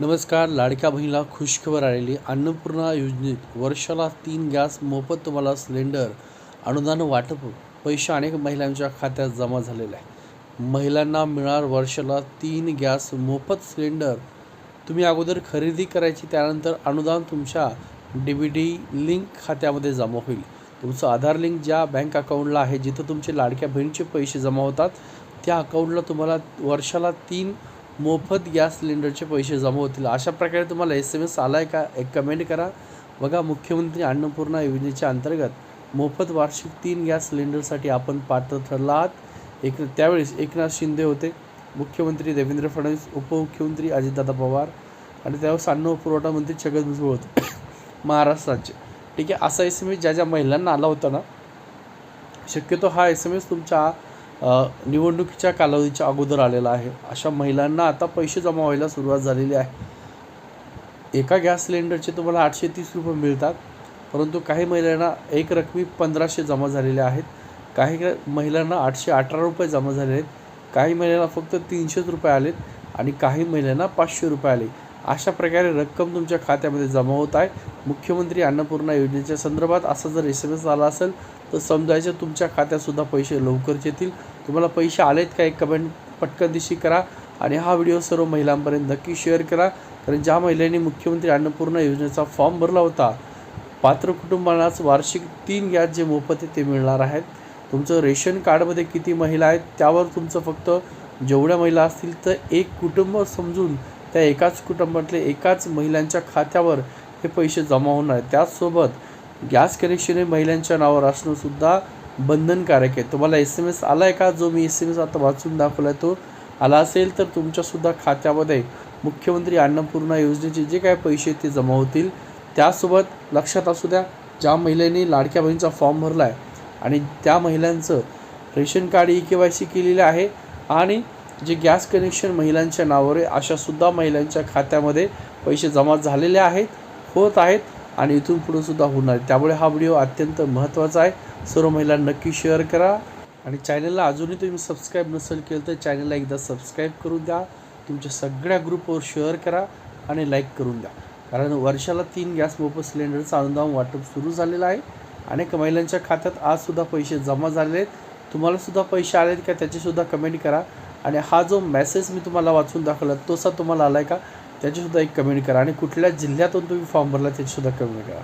नमस्कार लाडक्या बहिणीला खुशखबर आलेली अन्नपूर्णा योजनेत वर्षाला तीन गॅस मोफत तुम्हाला सिलेंडर अनुदान वाटप पैसे अनेक महिलांच्या खात्यात जमा झालेले आहे. महिलांना मिळणार वर्षाला तीन गॅस मोफत सिलेंडर. तुम्ही अगोदर खरेदी करायची त्यानंतर अनुदान तुमच्या डी बी डी लिंक खात्यामध्ये जमा होईल. तुमचं आधार लिंक ज्या बँक अकाउंटला आहे जिथं तुमचे लाडक्या बहिणीचे पैसे जमा होतात त्या अकाउंटला तुम्हाला वर्षाला तीन मोफत गॅस सिलेंडरचे पैसे जमा होतील. अशा प्रकारे तुम्हाला एस एम एस आला आहे का? एक कमेंट करा. बघा मुख्यमंत्री अन्नपूर्णा योजनेच्या अंतर्गत मोफत वार्षिक तीन गॅस सिलेंडरसाठी आपण पात्र ठरला आहात एक त्यावेळेस एकनाथ शिंदे होते. मुख्यमंत्री देवेंद्र फडणवीस उपमुख्यमंत्री अजितदादा पवार आणि त्यावेळेस अन्न पुरवठा मंत्री छगन भुजबळ होते. महाराष्ट्र राज्य. ठीक आहे असा एस एम एस ज्या ज्या महिलांना आला होता ना शक्यतो हा एस एम एस तुमच्या निवडणुकीच्या कालावधीच्या अगोदर आलेला आहे. अशा महिलांना आता पैसे जमा व्हायला सुरुवात झालेली आहे. एका गॅस सिलेंडरचे तुम्हाला आठशे तीस रुपये मिळतात. परंतु काही महिलांना एक रकमी पंधराशे जमा झालेल्या आहेत. काही महिलांना आठशे अठरा रुपये जमा झाले आहेत. काही महिलांना फक्त तीनशेच रुपये आलेत आणि काही महिलांना पाचशे रुपये आले. अशा प्रकारे रक्कम तुमच्या खात्यामध्ये जमा होत आहे. मुख्यमंत्री अन्नपूर्णा योजनेच्या संदर्भात असा जर एस एम एस आला असेल तर समजायचं तुमच्या खात्यातसुद्धा पैसे लवकरच येतील. तुम्हाला पैसे आलेत का एक कमेंट पटकन दिशी करा. आणि हा व्हिडिओ सर्व महिलांपर्यंत नक्की शेअर करा. कारण ज्या महिलांनी मुख्यमंत्री अन्नपूर्णा योजनेचा फॉर्म भरला होता पात्र कुटुंबांनाच वार्षिक तीन गॅस जे मोफत आहे ते मिळणार आहेत. तुमचं रेशन कार्डमध्ये किती महिला आहेत त्यावर तुमचं फक्त जेवढ्या महिला असतील तर एक कुटुंब समजून त्या एकाच कुटुंबातले एकाच महिलांच्या खात्यावर हे पैसे जमा होणार. आहेत त्याचसोबत गॅस कनेक्शन हे महिलांच्या नावावर असणंसुद्धा बंधनकारक आहे. तुम्हाला एस एम एस आला आहे का? जो मी एस एम एस आता वाचून दाखवला आहे तो आला असेल तर तुमच्यासुद्धा खात्यामध्ये मुख्यमंत्री अन्नपूर्णा योजनेचे जे काय पैसे ते जमा होतील. त्यासोबत लक्षात असू द्या ज्या महिलेने लाडक्या बहिणीचा फॉर्म भरला आहे आणि त्या महिलांचं ration card e K Y C केलेलं आहे आणि जे गॅस कनेक्शन महिलांच्या नावावर आहे अशासुद्धा महिलांच्या खात्यामध्ये पैसे जमा झालेले आहेत होत आहेत आणि इथून पुढे सुद्धा होणार त्यामुळे हा व्हिडिओ अत्यंत महत्त्वाचा आहे. सर्व महिला नक्की शेअर करा आणि चॅनलला अजूनही तुम्ही सबस्क्राईब नसेल केलं तर चॅनलला एकदा सबस्क्राईब करून द्या. तुमच्या सगळ्या ग्रुपवर शेअर करा आणि लाईक करून द्या. कारण वर्षाला तीन गॅस मोफत सिलेंडरचं अनुदान वाटप सुरू झालेलं आहे. अनेक महिलांच्या खात्यात आजसुद्धा पैसे जमा झालेले आहेत. तुम्हालासुद्धा पैसे आले आहेत का त्याचीसुद्धा कमेंट करा. आणि हा जो मेसेज मी तुम्हाला वाचून दाखवला तोसा तुम्हाला आला आहे का? त्याचीसुद्धा एक कमेंट करा. आणि कुठल्या जिल्ह्यातून तुम्ही फॉर्म भरला त्याचीसुद्धा कमेंट करा.